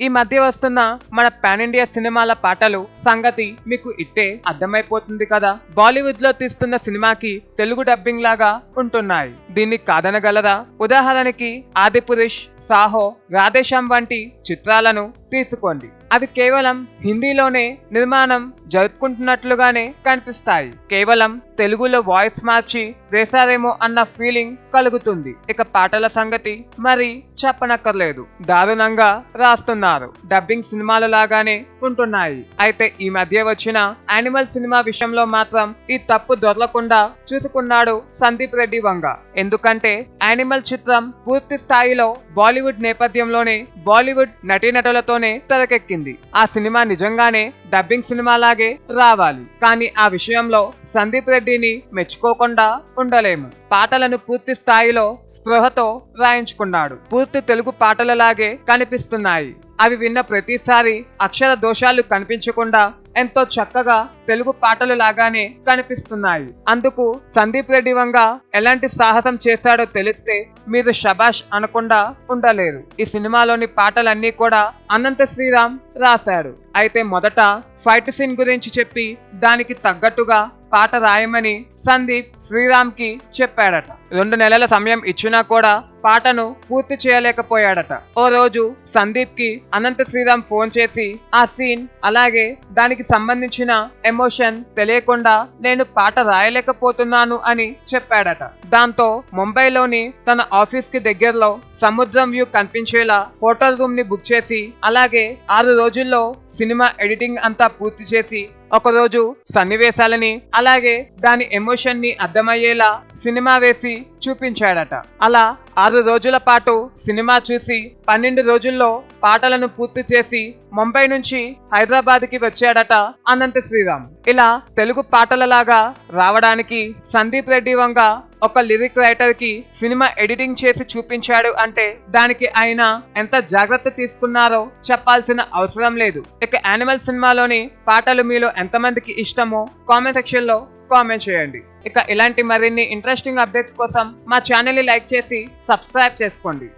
ఈ మధ్య వస్తున్న మన పాన్ ఇండియా సినిమాల పాటలు సంగతి మీకు ఇట్టే అర్థమైపోతుంది కదా? బాలీవుడ్లో తీస్తున్న సినిమాకి తెలుగు డబ్బింగ్ లాగా ఉంటున్నాయి. దీన్ని కాదనగలరా ఉదాహరణకి ఆదిపురుష్ సాహో రాధేశ్యామ్ వంటి చిత్రాలను తీసుకోండి. అవి కేవలం హిందీలోనే నిర్మాణం జరుపుకుంటున్నట్లుగానే కనిపిస్తాయి. కేవలం తెలుగులో వాయిస్ మార్చి వేశారేమో అన్న ఫీలింగ్ కలుగుతుంది. ఇక పాటల సంగతి మరి చెప్పనక్కర్లేదు. దారుణంగా రాస్తున్నారు. డబ్బింగ్ సినిమాలు లాగానే ఉంటున్నాయి. అయితే ఈ మధ్య వచ్చిన యానిమల్ సినిమా విషయంలో మాత్రం ఈ తప్పు దొరలకుండా చూసుకున్నాడు సందీప్ రెడ్డి వంగ. ఎందుకంటే యానిమల్ చిత్రం పూర్తి స్థాయిలో బాలీవుడ్ నేపథ్యంలోనే బాలీవుడ్ నటీనటులతోనే తెరకెక్కింది. ఆ సినిమా నిజంగానే డబ్బింగ్ సినిమా లాగే రావాలి. కానీ ఆ విషయంలో సందీప్ రెడ్డిని మెచ్చుకోకుండా ఉండలేము. పాటలను పూర్తి స్థాయిలో స్పృహతో రాయించుకున్నాడు. పూర్తి తెలుగు పాటలలాగే కనిపిస్తున్నాయి. అవి విన్న ప్రతిసారి అక్షర దోషాలు కనిపించకుండా ఎంతో చక్కగా తెలుగు పాటలు లాగానే కనిపిస్తున్నాయి. అందుకు సందీప్ రెడ్డి వంగ ఎలాంటి సాహసం చేశాడో తెలిస్తే మీరు షబాష్ అనకుండా ఉండలేరు. ఈ సినిమాలోని పాటలన్నీ కూడా అనంత శ్రీరామ్ రాశాడు అయితే మొదట ఫైట్ సీన్ గురించి చెప్పి దానికి తగ్గట్టుగా పాట రాయమని సందీప్ శ్రీరామ్కి చెప్పాడట. రెండు నెలల సమయం ఇచ్చినా కూడా పాటను పూర్తి చేయలేకపోయాడట. ఓ రోజు సందీప్కి అనంత శ్రీరామ్ ఫోన్ చేసి ఆ సీన్ అలాగే దానికి సంబంధించిన ఎమోషన్ తెలియకుండా నేను పాట రాయలేకపోతున్నాను అని చెప్పాడట. దాంతో ముంబైలోని తన ఆఫీస్కి దగ్గరలో సముద్రం వ్యూ కనిపించేలా హోటల్ రూమ్ని బుక్ చేసి అలాగే ఆరు రోజుల్లో సినిమా ఎడిటింగ్ అంతా పూర్తి చేసి ఒకరోజు సన్నివేశాలని అలాగే దాని ఎమోషన్ని అర్థమయ్యేలా సినిమా వేసి చూపించాడట. అలా ఆరు రోజుల పాటు సినిమా చూసి పన్నెండు రోజుల్లో పాటలను పూర్తి చేసి ముంబై నుంచి హైదరాబాద్కి వచ్చాడట అనంత శ్రీరామ్. ఇలా తెలుగు పాటలలాగా రావడానికి సందీప్ రెడ్డి వంగ ఒక లిరిక్ రైటర్కి సినిమా ఎడిటింగ్ చేసి చూపించాడు అంటే దానికి ఆయన ఎంత జాగ్రత్త తీసుకున్నారో చెప్పాల్సిన అవసరం లేదు. ఇక యానిమల్ సినిమాలోని పాటలు మీలో ఎంతమందికి ఇష్టమో కామెంట్ సెక్షన్లో కామెంట్ చేయండి. ఇక ఇలాంటి మరిన్ని ఇంట్రెస్టింగ్ అప్డేట్స్ కోసం మా ఛానల్ని లైక్ చేసి సబ్స్క్రైబ్ చేసుకోండి.